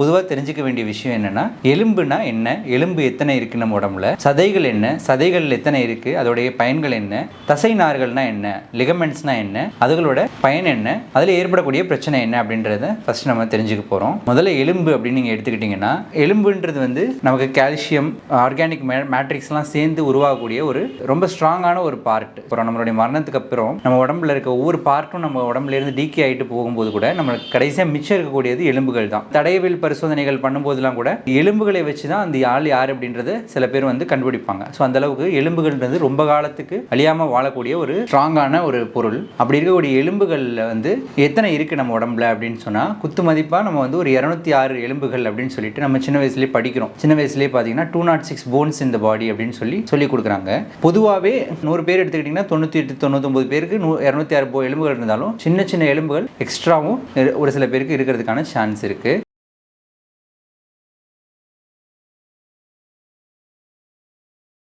பொதுவாக தெரிஞ்சுக்க வேண்டிய விஷயம் என்னென்னா எலும்புனா என்ன? எலும்பு எத்தனை இருக்கு நம்ம உடம்புல? சதைகள் என்ன? சதைகள் எத்தனை இருக்கு? அதோடைய பயன்கள் என்ன? தசை நார்கள்னா என்ன? லிகமெண்ட்ஸ்னா என்ன? அதுகளோட பயன் என்ன? அதில் ஏற்படக்கூடிய பிரச்சனை என்ன அப்படின்றத ஃபர்ஸ்ட் நம்ம தெரிஞ்சுக்க போகிறோம் முதல்ல எலும்பு அப்படின்னு நீங்கள் எடுத்துக்கிட்டிங்கன்னா எலும்புன்றது வந்து நமக்கு கால்சியம் ஆர்கானிக் மேட்ரிக்ஸ்லாம் சேர்ந்து உருவாகக்கூடிய ஒரு ரொம்ப ஸ்ட்ராங்கான ஒரு பார்ட் அப்புறம் நம்மளுடைய மரணத்துக்கு அப்புறம் நம்ம உடம்புல இருக்க ஒவ்வொரு பார்ட்டும் நம்ம உடம்புல இருந்து டீக்கே ஆகிட்டு போகும்போது கூட நம்மளுக்கு கடைசியாக மிச்சம் இருக்கக்கூடியது எலும்புகள் தான். தடையவில் பரிசோதனைகள் பண்ணும்போதெல்லாம் கூட எலும்புகளை வச்சு தான் அந்த ஆள் யார் அப்படின்றத சில பேர் வந்து கண்டுபிடிப்பாங்க. ஸோ அந்த அளவுக்கு எலும்புகள்ன்றது ரொம்ப காலத்துக்கு அழியாமல் வாழக்கூடிய ஒரு ஸ்ட்ராங்கான ஒரு பொருள். அப்படி இருக்கக்கூடிய எலும்புகளில் வந்து எத்தனை இருக்குது நம்ம உடம்புல அப்படின்னு சொன்னால் குத்து மதிப்பாக நம்ம வந்து ஒரு இரநூத்தி ஆறு எலும்புகள் அப்படின்னு சொல்லிட்டு நம்ம சின்ன வயசுலேயே படிக்கிறோம். சின்ன வயசுலேயே பார்த்தீங்கன்னா டூ நாட் சிக்ஸ் போன்ஸ் இந்த பாடி அப்படின்னு சொல்லி சொல்லி கொடுக்குறாங்க. பொதுவாகவே நூறு பேர் எடுத்துக்கிட்டிங்கன்னா தொண்ணூற்றி எட்டு தொண்ணூத்தொம்பது பேருக்கு நூ இரநூத்தி ஆறு எலும்புகள் இருந்தாலும் சின்ன சின்ன எலும்புகள் எக்ஸ்ட்ராவும் ஒரு சில பேருக்கு இருக்கிறதுக்கான சான்ஸ் இருக்குது